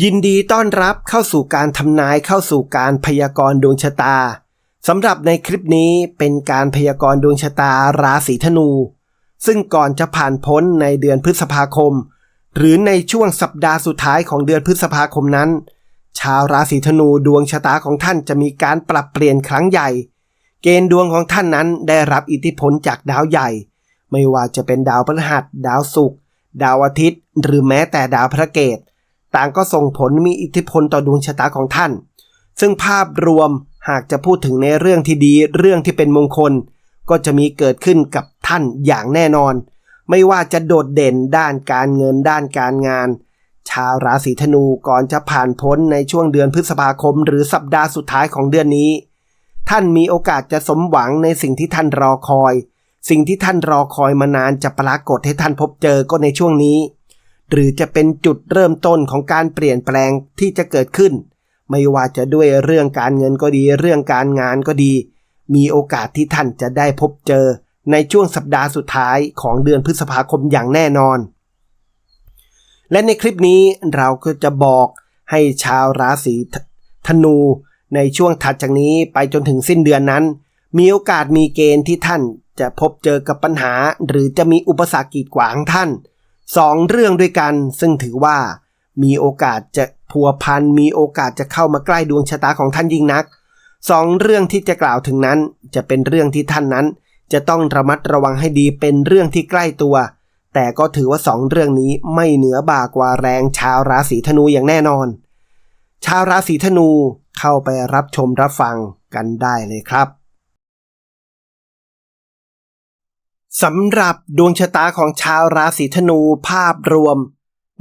ยินดีต้อนรับเข้าสู่การทำนายเข้าสู่การพยากรณ์ดวงชะตาสำหรับในคลิปนี้เป็นการพยากรณ์ดวงชะตาราศีธนู ซึ่งก่อนจะผ่านพ้นในเดือนพฤษภาคม หรือในช่วงสัปดาห์สุดท้ายของเดือนพฤษภาคมนั้น ชาวราศีธนูดวงชะตาของท่านจะมีการปรับเปลี่ยนครั้งใหญ่ เกณฑ์ดวงของท่านนั้นได้รับอิทธิพลจากดาวใหญ่ ไม่ว่าจะเป็นดาวพฤหัส ดาวศุกร์ดาวอาทิตย์ หรือแม้แต่ดาวพระเกต ต่างก็ส่งผลมีอิทธิพลต่อดวงชะตาของท่าน ซึ่งภาพรวมหากจะพูดถึงในเรื่องที่ดีเรื่องที่เป็นมงคล ก็จะมีเกิดขึ้นกับท่านอย่างแน่นอน ไม่ว่าจะโดดเด่นด้านการเงินด้านการงาน ชาวราศีธนูก่อนจะผ่านพ้นในช่วงเดือนพฤษภาคม หรือสัปดาห์สุดท้ายของเดือนนี้ ท่านมีโอกาสจะสมหวังในสิ่งที่ท่านรอคอย สิ่งที่ท่านรอคอยมานานจะปรากฏให้ท่านพบเจอก็ในช่วงนี้ หรือจะเป็นจุดเริ่มต้นของการเปลี่ยนแปลงที่จะเกิดขึ้น ไม่ว่าจะด้วยเรื่องการเงินก็ดีเรื่องการงานก็ดี มีโอกาสที่ท่านจะได้พบเจอในช่วงสัปดาห์สุดท้ายของเดือนพฤษภาคมอย่างแน่นอน และในคลิปนี้เราก็จะบอกให้ชาวราศีธนูในช่วงถัดจากนี้ไปจนถึงสิ้นเดือนนั้น มีโอกาสมีเกณฑ์ที่ท่านจะพบเจอกับปัญหา หรือจะมีอุปสรรคกีดขวางท่าน สองเรื่องด้วยกัน ซึ่งถือว่ามีโอกาสจะพัวพันมีโอกาสจะเข้ามาใกล้ดวงชะตาของท่านยิ่งนักสองเรื่องที่จะกล่าวถึงนั้น จะเป็นเรื่องที่ท่านนั้น จะต้องระมัดระวังให้ดีเป็นเรื่องที่ใกล้ตัว แต่ก็ถือว่าสองเรื่องนี้ไม่เหนือบ่ากว่าแรงชาวราศีธนูอย่างแน่นอน ชาวราศีธนูเข้าไปรับชมรับฟังกันได้เลยครับ สำหรับดวงชะตาของชาวราศีธนูภาพรวม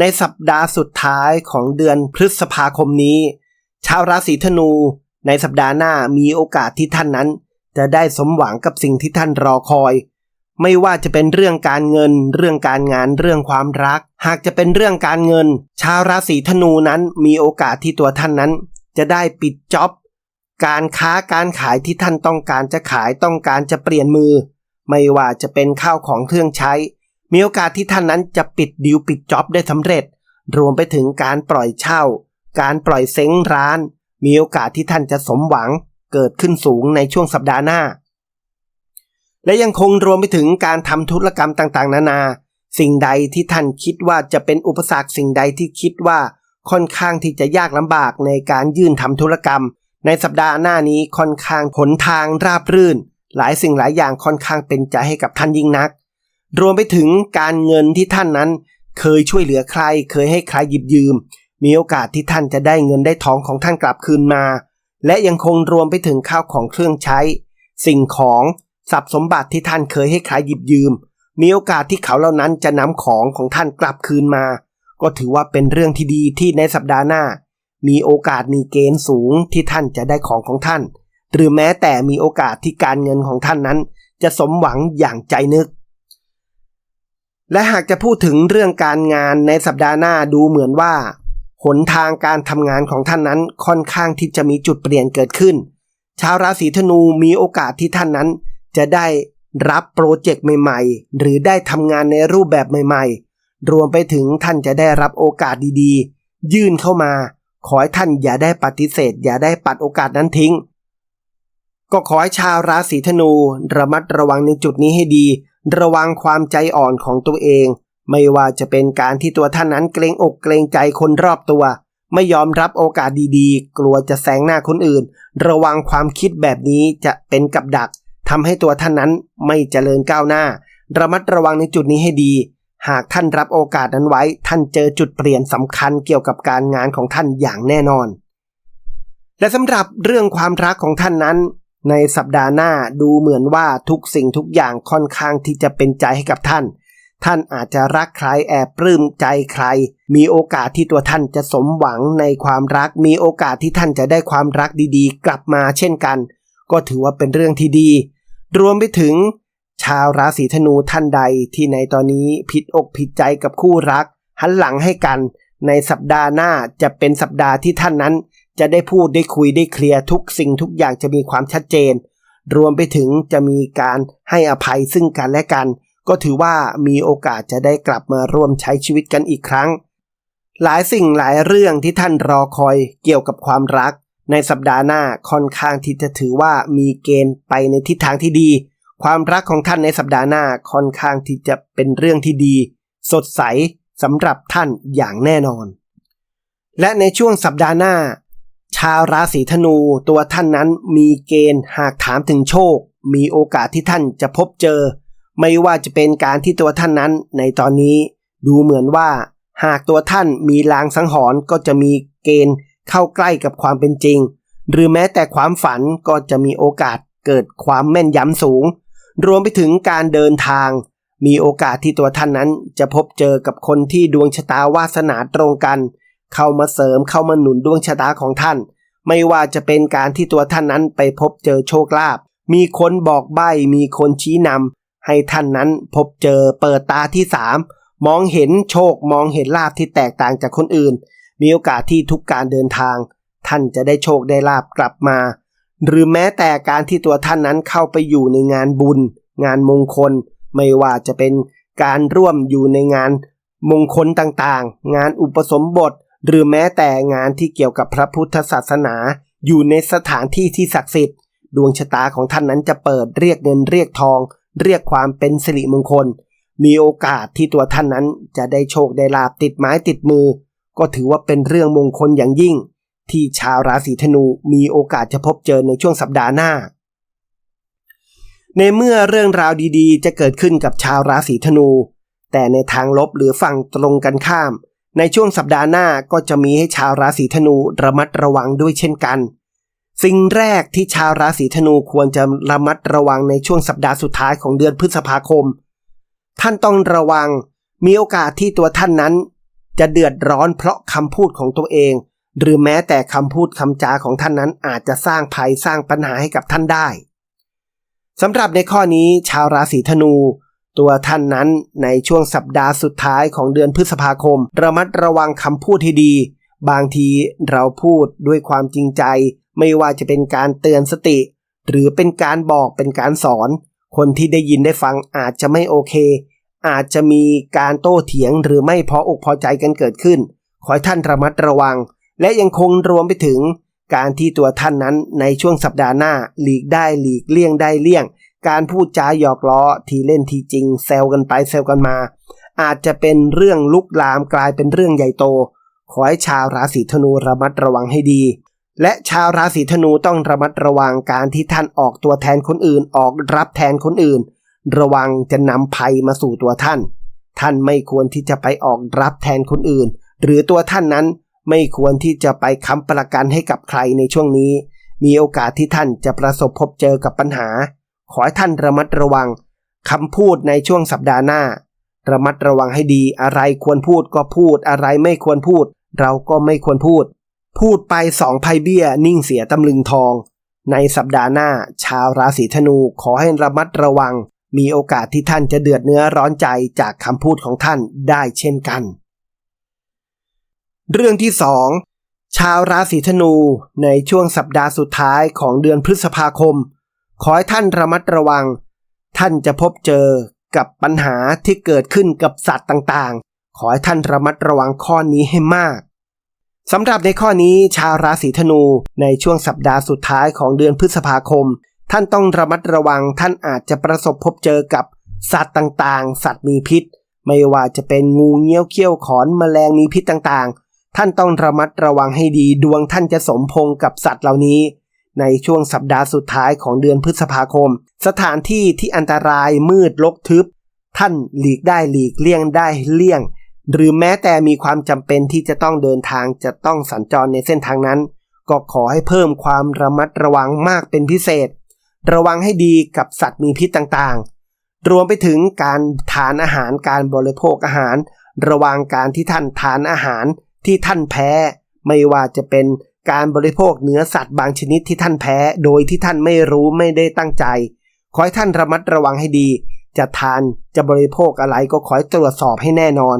ในสัปดาห์สุดท้ายของเดือนพฤษภาคมนี้ ชาวราศีธนูในสัปดาห์หน้ามีโอกาสที่ท่านนั้น จะได้สมหวังกับสิ่งที่ท่านรอคอย ไม่ว่าจะเป็นเรื่องการเงิน เรื่องการงานเรื่องความรัก หากจะเป็นเรื่องการเงิน ชาวราศีธนูนั้นมีโอกาสที่ตัวท่านนั้น จะได้ปิดจ็อบการค้าการขายที่ท่านต้องการจะขายต้องการจะเปลี่ยนมือ ไม่ว่าจะเป็นข้าวของเครื่องใช้ มีโอกาสที่ท่านนั้นจะปิดดิวปิดจ็อบได้สำเร็จ รวมไปถึงการปล่อยเช่า การปล่อยเซ้งร้าน มีโอกาสที่ท่านจะสมหวังเกิดขึ้นสูงในช่วงสัปดาห์หน้า และยังคงรวมไปถึงการทำธุรกรรมต่างๆ นานา สิ่งใดที่ท่านคิดว่าจะเป็นอุปสรรคสิ่งใดที่คิดว่าค่อนข้างที่จะยากลำบากในการยื่นทำธุรกรรม ในสัปดาห์หน้านี้ค่อนข้างผลทางราบรื่น หลายสิ่งหลายอย่างค่อนข้างเป็นใจให้กับท่านยิ่งนัก รวมไปถึงการเงินที่ท่านนั้น เคยช่วยเหลือใคร เคยให้ใครหยิบยืม มีโอกาสที่ท่านจะได้เงินได้ทองของท่านกลับคืนมา และยังคงรวมไปถึงข้าวของเครื่องใช้ สิ่งของทรัพย์สมบัติที่ท่านเคยให้ใครหยิบยืม มีโอกาสที่เขาเหล่านั้นจะนำของของท่านกลับคืนมา ก็ถือว่าเป็นเรื่องที่ดีที่ในสัปดาห์หน้า มีโอกาสมีเกณฑ์สูงที่ท่านจะได้ของของท่าน หรือแม้แต่มีโอกาสที่การเงินของท่านนั้น จะสมหวังอย่างใจนึก และหากจะพูดถึงเรื่องการงานในสัปดาห์หน้าดูเหมือนว่า หนทางการทำงานของท่านนั้นค่อนข้างที่จะมีจุดเปลี่ยนเกิดขึ้น ชาวราศีธนูมีโอกาสที่ท่านนั้น จะได้รับโปรเจกต์ใหม่ๆ หรือได้ทำงานในรูปแบบใหม่ๆ รวมไปถึงท่านจะได้รับโอกาสดีๆ ยื่นเข้ามา ขอให้ท่านอย่าได้ปฏิเสธ อย่าได้ปัดโอกาสนั้นทิ้ง ก็ขอให้ชาวราศีธนูระมัดระวังในจุดนี้ให้ดี ระวังความใจอ่อนของตัวเอง ไม่ว่าจะเป็นการที่ตัวท่านนั้นเกรงอกเกรงใจคนรอบตัว ไม่ยอมรับโอกาสดีๆ กลัวจะแซงหน้าคนอื่น ระวังความคิดแบบนี้จะเป็นกับดักทำให้ตัวท่านนั้นไม่เจริญก้าวหน้า ระมัดระวังในจุดนี้ให้ดี หากท่านรับโอกาสนั้นไว้ ท่านเจอจุดเปลี่ยนสำคัญเกี่ยวกับการงานของท่านอย่างแน่นอน และสำหรับเรื่องความรักของท่านนั้น ในสัปดาห์หน้าดูเหมือนว่าทุกสิ่งทุกอย่างค่อนข้างที่จะเป็นใจให้กับท่าน ท่านอาจจะรักใครแอบปลื้มใจใคร มีโอกาสที่ตัวท่านจะสมหวังในความรัก มีโอกาสที่ท่านจะได้ความรักดีๆ กลับมาเช่นกัน ก็ถือว่าเป็นเรื่องที่ดี รวมไปถึง ชาวราศีธนูท่านใดที่ในตอนนี้ผิดอกผิดใจกับคู่รัก หันหลังให้กัน ในสัปดาห์หน้าจะเป็นสัปดาห์ที่ท่านนั้น จะได้พูดได้คุยได้เคลียร์ทุกสิ่งทุกอย่างจะมีความชัดเจน รวมไปถึงจะมีการให้อภัยซึ่งกันและกัน ก็ถือว่ามีโอกาสจะได้กลับมาร่วมใช้ชีวิตกันอีกครั้ง หลายสิ่งหลายเรื่องที่ท่านรอคอยเกี่ยวกับความรัก ในสัปดาห์หน้าค่อนข้างที่จะถือว่ามีเกณฑ์ไปในทิศทางที่ดี ความรักของท่านในสัปดาห์หน้าค่อนข้างที่จะเป็นเรื่องที่ดี สดใสสำหรับท่านอย่างแน่นอน และในช่วงสัปดาห์หน้า ชาวราศีธนูตัวท่านนั้นมีเกณฑ์หากถามถึงโชค มีโอกาสที่ท่านจะพบเจอ ไม่ว่าจะเป็นการที่ตัวท่านนั้น ในตอนนี้ดูเหมือนว่า หากตัวท่านมีลางสังหรณ์ก็จะมีเกณฑ์เข้าใกล้กับความเป็นจริง หรือแม้แต่ความฝันก็จะมีโอกาสเกิดความแม่นยำสูง รวมไปถึงการเดินทาง มีโอกาสที่ตัวท่านนั้นจะพบเจอกับคนที่ดวงชะตาวาสนาตรงกันเเข้ามาเสริมเข้ามาหนุนดวงชะตาของท่าน ไม่ว่าจะเป็นการที่ตัวท่านนั้นไปพบเจอโชคลาภมีคนบอกใบ้มีคนชี้นำให้ท่านนั้นพบเจอเปิดตาที่สามมองเห็นโชคมองเห็นลาภที่แตกต่างจากคนอื่น มีโอกาสที่ทุกการเดินทาง ท่านจะได้โชคได้ลาภกลับมา หรือแม้แต่การที่ตัวท่านนั้นเข้าไปอยู่ในงานบุญ งานมงคล ไม่ว่าจะเป็นการร่วมอยู่ในงานมงคลต่างๆ งานอุปสมบท หรือแม้แต่งานที่เกี่ยวกับพระพุทธศาสนา อยู่ในสถานที่ที่ศักดิ์สิทธิ์ ดวงชะตาของท่านนั้นจะเปิดเรียกเงินเรียกทอง เรียกความเป็นสิริมงคล มีโอกาสที่ตัวท่านนั้นจะได้โชคได้ลาบติดไม้ติดมือ ก็ถือว่าเป็นเรื่องมงคลอย่างยิ่ง ที่ชาวราศีธนูมีโอกาสจะพบเจอในช่วงสัปดาห์หน้า ในเมื่อเรื่องราวดีๆ จะเกิดขึ้นกับชาวราศีธนู แต่ในทางลบหรือฝั่งตรงกันข้าม ในช่วงสัปดาห์หน้าก็จะมีให้ชาวราศีธนูระมัดระวังด้วยเช่นกัน สิ่งแรกที่ชาวราศีธนูควรจะระมัดระวังในช่วงสัปดาห์สุดท้ายของเดือนพฤษภาคม ท่านต้องระวัง มีโอกาสที่ตัวท่านนั้น จะเดือดร้อนเพราะคำพูดของตัวเอง หรือแม้แต่คำพูดคำจาของท่านนั้นอาจจะสร้างภัยสร้างปัญหาให้กับท่านได้สำหรับในข้อนี้ชาวราศีธนู ตัวท่านนั้นในช่วงสัปดาห์สุดท้ายของเดือนพฤษภาคม ระมัดระวังคำพูดให้ดี บางทีเราพูดด้วยความจริงใจ ไม่ว่าจะเป็นการเตือนสติ หรือเป็นการบอกเป็นการสอน คนที่ได้ยินได้ฟังอาจจะไม่โอเค อาจจะมีการโต้เถียงหรือไม่พออกพอใจกันเกิดขึ้น ขอให้ท่านระมัดระวัง และยังคงรวมไปถึงการที่ตัวท่านนั้นในช่วงสัปดาห์หน้าหลีกได้หลีกเลี่ยงได้เลี่ยง การพูดจาหยอกล้อทีเล่นทีจริงแซวกันไปแซวกันมา อาจจะเป็นเรื่องลุกลามกลายเป็นเรื่องใหญ่โต ขอให้ชาวราศีธนูระมัดระวังให้ดี และชาวราศีธนูต้องระมัดระวังการที่ท่านออกตัวแทนคนอื่นออกรับแทนคนอื่น ระวังจะนำภัยมาสู่ตัวท่าน ท่านไม่ควรที่จะไปออกรับแทนคนอื่น หรือตัวท่านนั้นไม่ควรที่จะไปค้ำประกันให้กับใครในช่วงนี้ มีโอกาสที่ท่านจะประสบพบเจอกับปัญหา ขอให้ท่านระมัดระวังคำพูดในช่วงสัปดาห์หน้า ระมัดระวังให้ดี อะไรควรพูดก็พูด อะไรไม่ควรพูด เราก็ไม่ควรพูด พูดไปสองไพเบี้ย นิ่งเสียตำลึงทอง ในสัปดาห์หน้า ชาวราศีธนูขอให้ระมัดระวัง มีโอกาสที่ท่านจะเดือดเนื้อร้อนใจจากคำพูดของท่านได้เช่นกัน เรื่องที่สองชาวราศีธนูในช่วงสัปดาห์สุดท้ายของเดือนพฤษภาคม ขอให้ท่านระมัดระวัง ท่านจะพบเจอกับปัญหาที่เกิดขึ้นกับสัตว์ต่างๆ ขอให้ท่านระมัดระวังข้อนี้ให้มากสำหรับในข้อนี้ชาวราศีธนูในช่วงสัปดาห์สุดท้ายของเดือนพฤษภาคม ท่านต้องระมัดระวังท่านอาจจะประสบพบเจอกับสัตว์ต่างๆ สัตว์มีพิษ ไม่ว่าจะเป็นงูเงี้ยวเขี้ยวขอนแมลงมีพิษต่างๆ ท่านต้องระมัดระวังให้ดีดวงท่านจะสมพงกับสัตว์เหล่านี้ ในช่วงสัปดาห์สุดท้ายของเดือนพฤษภาคม สถานที่ที่อันตรายมืดลกทึบ ท่านหลีกได้หลีกเลี่ยงได้เลี่ยง หรือแม้แต่มีความจำเป็นที่จะต้องเดินทางจะต้องสัญจรในเส้นทางนั้น ก็ขอให้เพิ่มความระมัดระวังมากเป็นพิเศษ ระวังให้ดีกับสัตว์มีพิษต่างๆ รวมไปถึงการทานอาหารการบริโภคอาหาร ระวังการที่ท่านทานอาหารที่ท่านแพ้ ไม่ว่าจะเป็น การบริโภคเนื้อสัตว์บางชนิดที่ท่านแพ้ โดยที่ท่านไม่รู้ไม่ได้ตั้งใจ ขอให้ท่านระมัดระวังให้ดี จะทานจะบริโภคอะไรก็ขอให้ตรวจสอบให้แน่นอน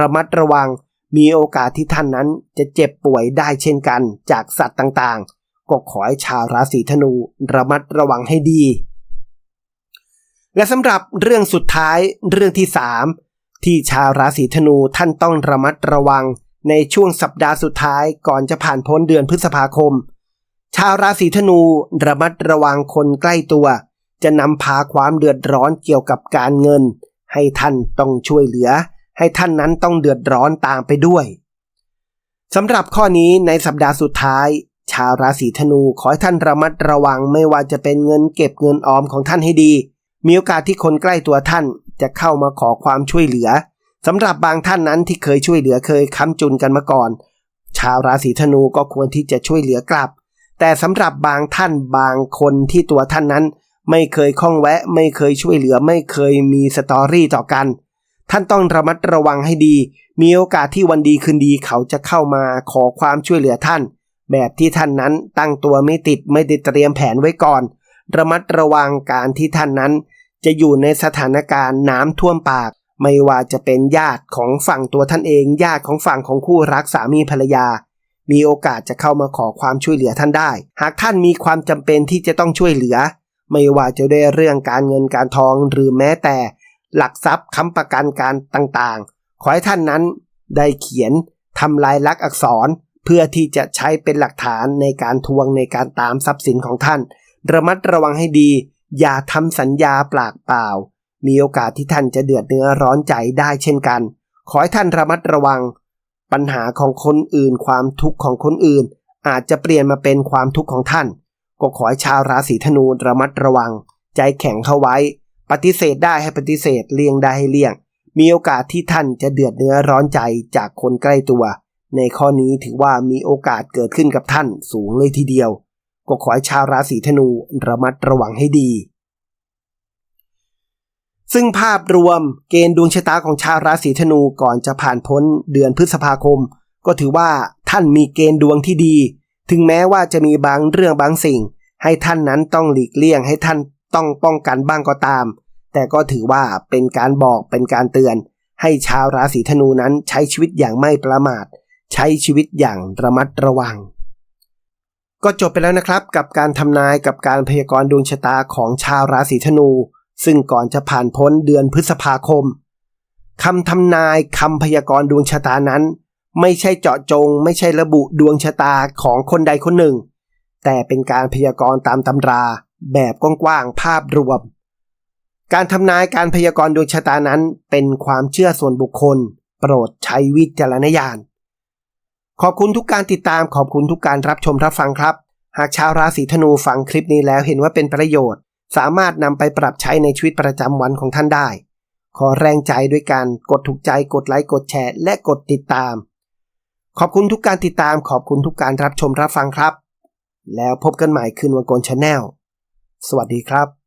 ระมัดระวังมีโอกาสที่ท่านนั้นจะเจ็บป่วยได้เช่นกัน จากสัตว์ต่างๆ ก็ขอให้ชาวราศีธนู ระมัดระวังให้ดี และสำหรับเรื่องสุดท้ายเรื่องที่ 3 ที่ชาวราศีธนูท่านต้องระมัดระวัง ในช่วงสัปดาห์สุดท้ายก่อนจะผ่านพ้นเดือนพฤษภาคม ชาวราศีธนูระมัดระวังคนใกล้ตัว จะนำพาความเดือดร้อนเกี่ยวกับการเงิน ให้ท่านต้องช่วยเหลือ ให้ท่านนั้นต้องเดือดร้อนตามไปด้วยสำหรับข้อนี้ในสัปดาห์สุดท้าย ชาวราศีธนูขอให้ท่านระมัดระวังไม่ว่าจะเป็นเงินเก็บเงินออมของท่านให้ดี มีโอกาสที่คนใกล้ตัวท่านจะเข้ามาขอความช่วยเหลือ สำหรับบางท่านนั้นที่เคยช่วยเหลือเคยค้ำจุนกันมาก่อน ชาวราศีธนูก็ควรที่จะช่วยเหลือกลับ แต่สำหรับบางท่านบางคนที่ตัวท่านนั้น ไม่เคยข้องแวะ ไม่เคยช่วยเหลือ ไม่เคยมีสตอรี่ต่อกัน ท่านต้องระมัดระวังให้ดี มีโอกาสที่วันดีคืนดีเขาจะเข้ามาขอความช่วยเหลือท่าน แบบที่ท่านนั้นตั้งตัวไม่ติดไม่ได้เตรียมแผนไว้ก่อน ระมัดระวังการที่ท่านนั้น จะอยู่ในสถานการณ์น้ำท่วมปาก ไม่ว่าจะเป็นญาติของฝั่งตัวท่านเอง ญาติของฝั่งของคู่รักสามีภรรยา มีโอกาสจะเข้ามาขอความช่วยเหลือท่านได้ หากท่านมีความจำเป็นที่จะต้องช่วยเหลือ ไม่ว่าจะด้วยเรื่องการเงินการทองหรือแม้แต่ หลักทรัพย์ค้ำประกันการต่างๆ ขอให้ท่านนั้น ได้เขียนทำลายลักษณ์อักษรเพื่อที่จะใช้เป็นหลักฐานในการทวงในการตามทรัพย์สินของท่าน ระมัดระวังให้ดี อย่าทำสัญญาปากเปล่า มีโอกาสที่ท่านจะเดือดเนื้อร้อนใจได้เช่นกัน ขอให้ท่านระมัดระวัง ปัญหาของคนอื่น ความทุกข์ของคนอื่น อาจจะเปลี่ยนมาเป็นความทุกข์ของท่าน ก็ขอให้ชาวราศีธนูระมัดระวัง ใจแข็งเข้าไว้ ปฏิเสธได้ให้ปฏิเสธเลี่ยงได้ให้เลี่ยง มีโอกาสที่ท่านจะเดือดเนื้อร้อนใจจากคนใกล้ตัว ในข้อนี้ถือว่ามีโอกาสเกิดขึ้นกับท่านสูงเลยทีเดียว ก็ขอให้ชาวราศีธนูระมัดระวังให้ดี ซึ่งภาพรวมเกณฑ์ดวงชะตาของชาวราศีธนูก่อนจะผ่านพ้นเดือนพฤษภาคม ก็ถือว่าท่านมีเกณฑ์ดวงที่ดี ถึงแม้ว่าจะมีบางเรื่องบางสิ่ง ให้ท่านนั้นต้องหลีกเลี่ยง ให้ท่านต้องป้องกันบ้างก็ตาม แต่ก็ถือว่าเป็นการบอกเป็นการเตือน ให้ชาวราศีธนูนั้นใช้ชีวิตอย่างไม่ประมาท ใช้ชีวิตอย่างระมัดระวัง ก็จบไปแล้วนะครับ กับการทำนายกับการพยากรณ์ดวงชะตาของชาวราศีธนู ซึ่งก่อนจะผ่านพ้นเดือนพฤษภาคมคำทำนายคำพยากรณ์ดวงชะตานั้น ไม่ใช่เจาะจง ไม่ใช่ระบุดวงชะตาของคนใดคนหนึ่ง แต่เป็นการพยากรณ์ตามตำราแบบกว้างๆภาพรวม การทำนายการพยากรณ์ดวงชะตานั้น เป็นความเชื่อส่วนบุคคล โปรดใช้วิจารณญาณขอบคุณทุกการติดตามขอบคุณทุกการรับชมรับฟังครับ หากชาวราศีธนูฟังคลิปนี้แล้วเห็นว่าเป็นประโยชน์ สามารถนำไปปรับใช้ในชีวิตประจำวันของท่านได้ ขอแรงใจด้วยการกดถูกใจกดไลค์กดแชร์ และกดติดตาม ขอบคุณทุกการติดตามขอบคุณทุกการรับชมรับฟังครับ แล้วพบกันใหม่คืนวันโกนชาแนลสวัสดีครับ